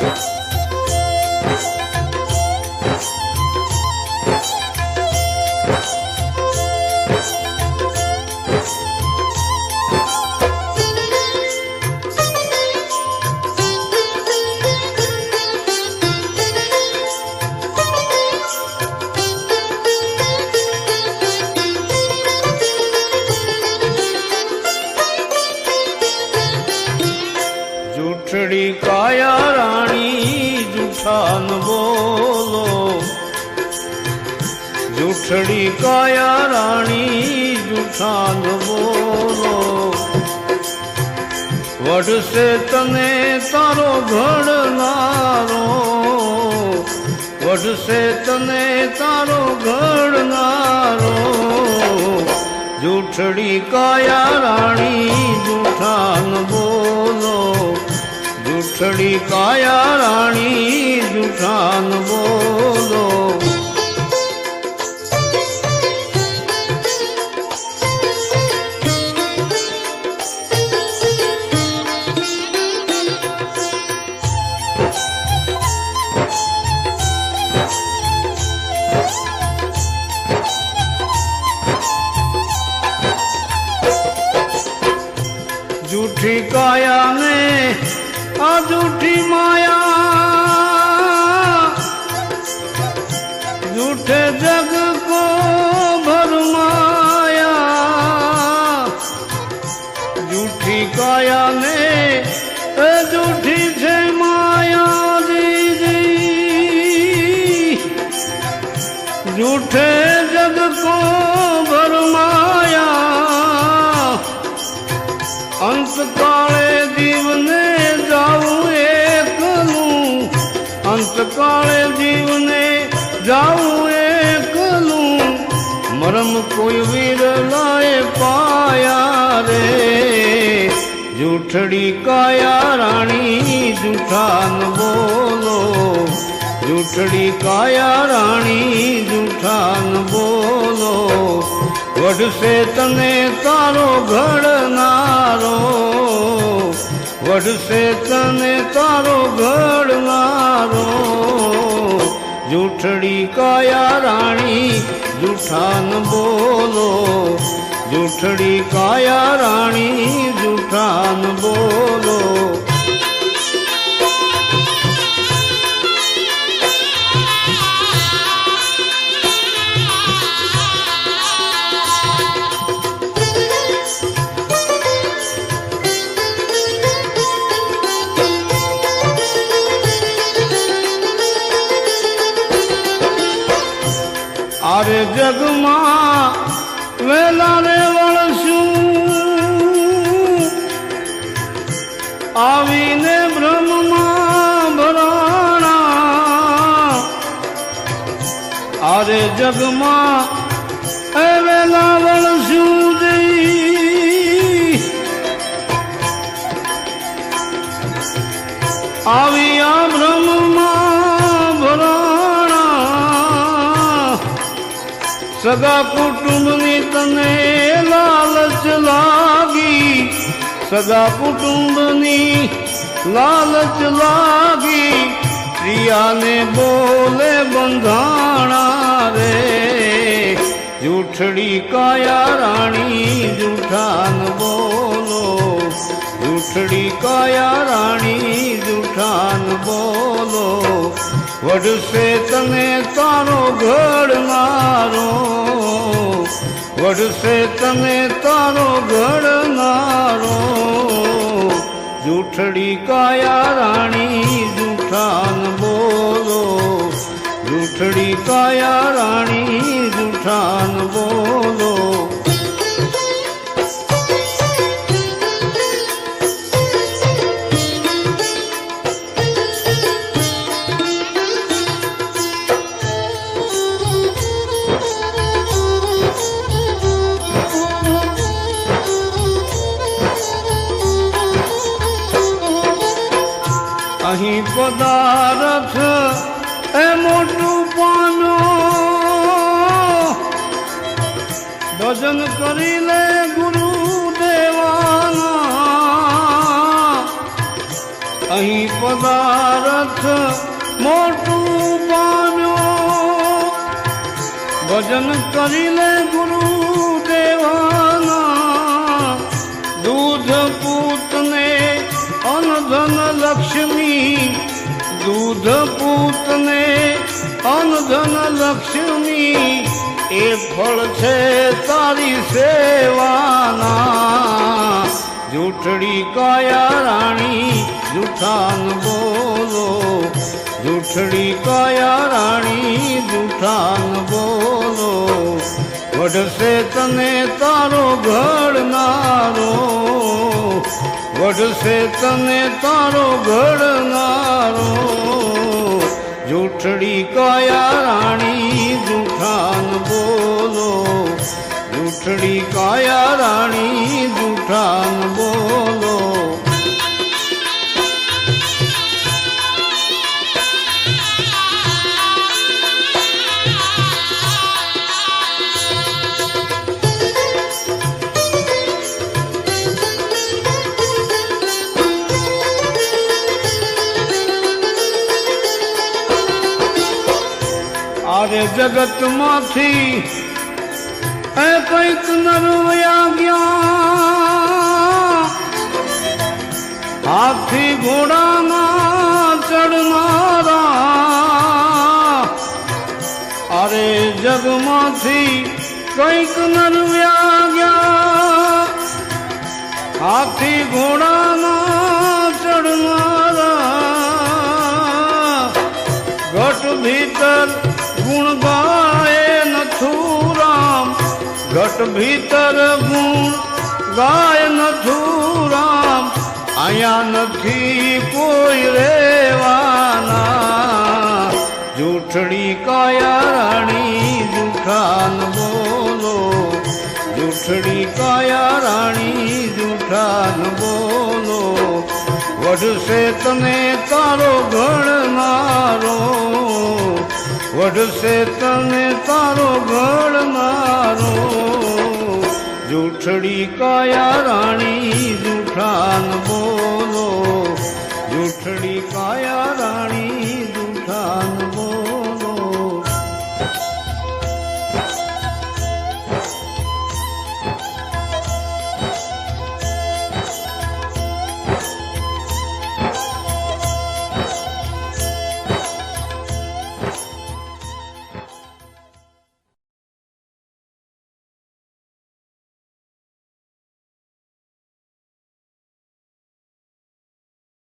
Yes. જૂઠડી કાયા રાણી જુઠાન બોલો. જુઠડી કાયા રાણી જુઠાન બોલો. વડશે તને તારો ઘડનારો વડશે તને તારો ઘડનારો જૂઠડી કાયા રાણી જૂઠાન બોલો. જૂઠડી કાયા રાણી જુઠાન બોલો. আজ উঠি মায়া અંતકાળે જીવને જાવું એકલું. મરમ કોઈ વિરલાએ પાયા રે. જૂઠડી કાયા રાણી, જૂઠાન બોલો. જૂઠડી કાયા રાણી, જૂઠાન બોલો. વઢશે તને તારો ઘડનારો વઢશે તને તારો ઘડનારો જૂઠડી કાયા રાણી જૂઠાન બોલો. જૂઠડી કાયા રાણી જૂઠાન બોલો. આરે જગમાં વેલા રે વળશું આવીને બ્રહ્મમાં ભરાણા. અરે જગમાં એ વેલા વળશું આવી સગા કુટુંબની તને લાલચ લાગી. સગા કુટુંબની લાલચ લાગી. પ્રિયાને બોલે બંધાણા રે. જૂઠડી કાયા રાણી, જૂઠાન બોલો. જૂઠડી કાયા રાણી, જૂઠાન બોલો. વઢશે તને તારો ઘડનારો વડસે તને તારો ઘડનારો જૂઠડી કાયા રાણી, જૂઠાન બોલો. જૂઠડી કાયા રાણી, જૂઠાન બોલો. અહીં પદાર્થ એ મોટું પાનો. ભજન કરી લે ગુરુ દેવાના. અહીં પદાર્થ મોટું પાનો. ભજન કરીને ગુરુ અનધન લક્ષ્મી દૂધ પૂતને અનધન લક્ષ્મી, એ ફળ છે તારી સેવાના. જૂઠડી કયા રાણી, જૂઠાન બોલો. જૂઠડી કયા રાણી, જૂઠાન બોલો. વઢશે તને તારો ઘડનારો વઢશે તને તારો ઘડનારો. જૂઠડી કાયા રાણી જૂઠાન બોલો. જૂઠડી કાયા રાણી જૂઠાન બોલો. આરે જગતમાંથી એ કંઈક નરવયા ગયા હાથી ઘોડામાં ચડનારા અરે જગમાંથી કંઈક નરવ્યા ગયા હાથી ઘોડામાં ચડનારા ઘટ ભીતર ભીતર ગુણ ગાય નથુરામ અહીંયા નથી કોઈ રેવાના જૂઠડી કાયા રાણી જૂઠાન બોલો જૂઠડી કાયા રાણી જૂઠાન બોલો. વઢશે તને તારો ઘડનારો વઢશે તને તારો ઘડનારો જૂઠડી કાયા રાણી જૂઠાન બોલો. જૂઠડી કા